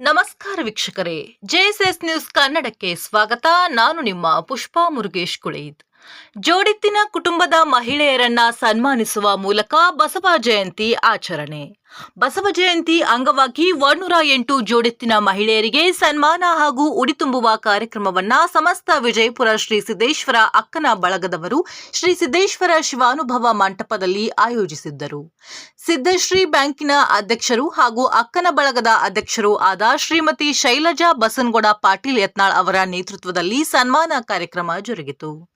ನಮಸ್ಕಾರ ವೀಕ್ಷಕರೇ, JSS news ಕನ್ನಡಕ್ಕೆ ಸ್ವಾಗತ. ನಾನು ನಿಮ್ಮ ಪುಷ್ಪಾ ಮುರುಗೇಶ್ ಕುಳೀದ್ ಜೋಡಿತ್ತಿನ ಕುಟುಂಬದ ಮಹಿಳೆಯರನ್ನ ಸನ್ಮಾನಿಸುವ ಮೂಲಕ ಬಸವ ಜಯಂತಿ ಆಚರಣೆ. ಬಸವ ಜಯಂತಿ ಅಂಗವಾಗಿ ಒನ್ನೂರ ಎಂಟು ಜೋಡೆತ್ತಿನ ಮಹಿಳೆಯರಿಗೆ ಸನ್ಮಾನ ಹಾಗೂ ಉಡಿ ತುಂಬುವ ಕಾರ್ಯಕ್ರಮವನ್ನ ಸಮಸ್ತ ವಿಜಯಪುರ ಶ್ರೀ ಸಿದ್ದೇಶ್ವರ ಅಕ್ಕನ ಬಳಗದವರು ಶ್ರೀ ಸಿದ್ದೇಶ್ವರ ಶಿವಾನುಭವ ಮಂಟಪದಲ್ಲಿ ಆಯೋಜಿಸಿದ್ದರು. ಸಿದ್ದಶ್ರೀ ಬ್ಯಾಂಕಿನ ಅಧ್ಯಕ್ಷರು ಹಾಗೂ ಅಕ್ಕನ ಬಳಗದ ಅಧ್ಯಕ್ಷರು ಆದ ಶ್ರೀಮತಿ ಶೈಲಜಾ ಬಸನಗೌಡ ಪಾಟೀಲ್ ಯತ್ನಾಳ್ ಅವರ ನೇತೃತ್ವದಲ್ಲಿ ಸನ್ಮಾನ ಕಾರ್ಯಕ್ರಮ ಜರುಗಿತು.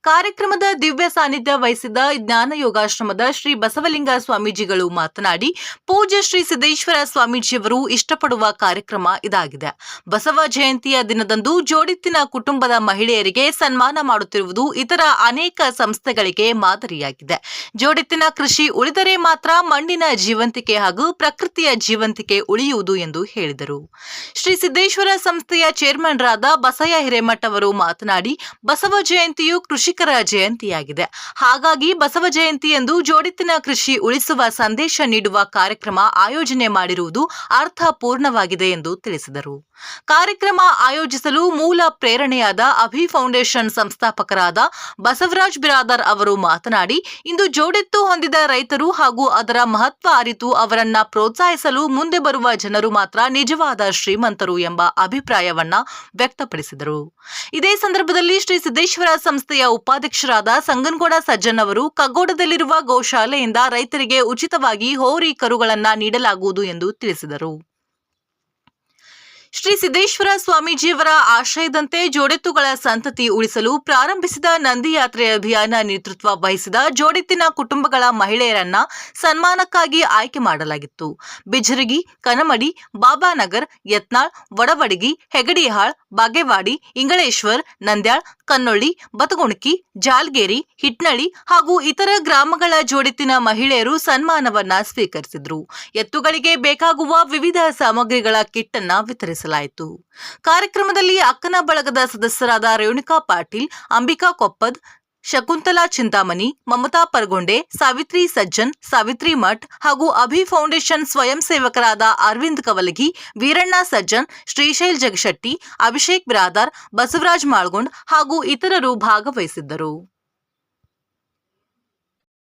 ಕಾರ್ಯಕ್ರಮದ ದಿವ್ಯ ಸಾನ್ನಿಧ್ಯ ವಹಿಸಿದ ಜ್ಞಾನ ಯೋಗಾಶ್ರಮದ ಶ್ರೀ ಬಸವಲಿಂಗ ಸ್ವಾಮೀಜಿಗಳು ಮಾತನಾಡಿ ಪೂಜ್ಯ ಶ್ರೀ ಸಿದ್ದೇಶ್ವರ ಸ್ವಾಮೀಜಿಯವರು ಇಷ್ಟಪಡುವ ಕಾರ್ಯಕ್ರಮ ಇದಾಗಿದೆ. ಬಸವ ಜಯಂತಿಯ ದಿನದಂದು ಜೋಡಿತ್ತಿನ ಕುಟುಂಬದ ಮಹಿಳೆಯರಿಗೆ ಸನ್ಮಾನ ಮಾಡುತ್ತಿರುವುದು ಇತರ ಅನೇಕ ಸಂಸ್ಥೆಗಳಿಗೆ ಮಾದರಿಯಾಗಿದೆ. ಜೋಡಿತ್ತಿನ ಕೃಷಿ ಉಳಿದರೆ ಮಾತ್ರ ಮಣ್ಣಿನ ಜೀವಂತಿಕೆ ಹಾಗೂ ಪ್ರಕೃತಿಯ ಜೀವಂತಿಕೆ ಉಳಿಯುವುದು ಎಂದು ಹೇಳಿದರು. ಶ್ರೀ ಸಿದ್ದೇಶ್ವರ ಸಂಸ್ಥೆಯ ಚೇರ್ಮನ್ರಾದ ಬಸಯ್ಯ ಹಿರೇಮಠ ಅವರು ಮಾತನಾಡಿ, ಬಸವ ಜಯಂತಿಯು ಕೃಷಿಕರ ಜಯಂತಿಯಾಗಿದೆ. ಹಾಗಾಗಿ ಬಸವ ಜಯಂತಿ ಎಂದು ಜೋಡಿತ್ತಿನ ಕೃಷಿ ಉಳಿಸುವ ಸಂದೇಶ ನೀಡುವ ಕಾರ್ಯಕ್ರಮ ಆಯೋಜನೆ ಮಾಡಿರುವುದು ಅರ್ಥಪೂರ್ಣವಾಗಿದೆ ಎಂದು ತಿಳಿಸಿದರು. ಕಾರ್ಯಕ್ರಮ ಆಯೋಜಿಸಲು ಮೂಲ ಪ್ರೇರಣೆಯಾದ ಅಭಿ ಫೌಂಡೇಶನ್ ಸಂಸ್ಥಾಪಕರಾದ ಬಸವರಾಜ್ ಬಿರಾದರ್ ಅವರು ಮಾತನಾಡಿ, ಇಂದು ಜೋಡೆತ್ತು ಹೊಂದಿದ ರೈತರು ಹಾಗೂ ಅದರ ಮಹತ್ವ ಅರಿತು ಅವರನ್ನ ಪ್ರೋತ್ಸಾಹಿಸಲು ಮುಂದೆ ಬರುವ ಜನರು ಮಾತ್ರ ನಿಜವಾದ ಶ್ರೀಮಂತರು ಎಂಬ ಅಭಿಪ್ರಾಯವನ್ನ ವ್ಯಕ್ತಪಡಿಸಿದರು. ಇದೇ ಸಂದರ್ಭದಲ್ಲಿ ಶ್ರೀ ಸಿದ್ದೇಶ್ವರ ಸಂಸ್ಥೆಯ ಉಪಾಧ್ಯಕ್ಷರಾದ ಸಂಗನಗೌಡ ಸಜ್ಜನ್ ಅವರು ಕಗ್ಗೋಡದಲ್ಲಿರುವ ಗೋಶಾಲೆಯಿಂದ ರೈತರಿಗೆ ಉಚಿತವಾಗಿ ಹೋರಿ ಕರುಗಳನ್ನ ನೀಡಲಾಗುವುದು ಎಂದು ತಿಳಿಸಿದರು. ಶ್ರೀ ಸಿದ್ದೇಶ್ವರ ಸ್ವಾಮೀಜಿಯವರ ಆಶಯದಂತೆ ಜೋಡೆತ್ತುಗಳ ಸಂತತಿ ಉಳಿಸಲು ಪ್ರಾರಂಭಿಸಿದ ನಂದಿಯಾತ್ರೆ ಅಭಿಯಾನ ನೇತೃತ್ವ ವಹಿಸಿದ ಜೋಡೆತ್ತಿನ ಕುಟುಂಬಗಳ ಮಹಿಳೆಯರನ್ನ ಸನ್ಮಾನಕ್ಕಾಗಿ ಆಯ್ಕೆ ಮಾಡಲಾಗಿತ್ತು. ಬಿಜರಗಿ, ಕನಮಡಿ, ಬಾಬಾನಗರ್, ಯತ್ನಾಳ್, ವಡವಡಗಿ, ಹೆಗಡಿಹಾಳ್, ಬಾಗೇವಾಡಿ, ಇಂಗಳೇಶ್ವರ್, ನಂದ್ಯಾಳ್, ಕನ್ನೊಳ್ಳಿ, ಬತಗುಣಕಿ, ಜಾಲ್ಗೇರಿ, ಹಿಟ್ನಳ್ಳಿ ಹಾಗೂ ಇತರ ಗ್ರಾಮಗಳ ಜೋಡೆತ್ತಿನ ಮಹಿಳೆಯರು ಸನ್ಮಾನವನ್ನ ಸ್ವೀಕರಿಸಿದ್ರು. ಎತ್ತುಗಳಿಗೆ ಬೇಕಾಗುವ ವಿವಿಧ ಸಾಮಗ್ರಿಗಳ ಕಿಟ್ ಅನ್ನ ವಿತರಿಸಲಾಯಿತು ಕಾರ್ಯಕ್ರಮದಲ್ಲಿ ಅಕ್ಕನ ಬಳಗದ ಸದಸ್ಯರಾದ ರೇಣುಕಾ ಪಾಟೀಲ್, ಅಂಬಿಕಾ ಕೊಪ್ಪದ್, ಶಕುಂತಲಾ ಚಿಂತಾಮಣಿ, ಮಮತಾ ಪರ್ಗೊಂಡೆ, ಸಾವಿತ್ರಿ ಸಜ್ಜನ್, ಸಾವಿತ್ರಿ ಮಠ್ ಹಾಗೂ ಅಭಿ ಫೌಂಡೇಶನ್ ಸ್ವಯಂ ಸೇವಕರಾದ ಅರವಿಂದ್ ಕವಲಗಿ, ವೀರಣ್ಣ ಸಜ್ಜನ್, ಶ್ರೀಶೈಲ್ ಜಗಶೆಟ್ಟಿ, ಅಭಿಷೇಕ್ ಬಿರಾದಾರ್, ಬಸವರಾಜ್ ಮಾಳ್ಗೊಂಡ್ ಹಾಗೂ ಇತರರು ಭಾಗವಹಿಸಿದ್ದರು.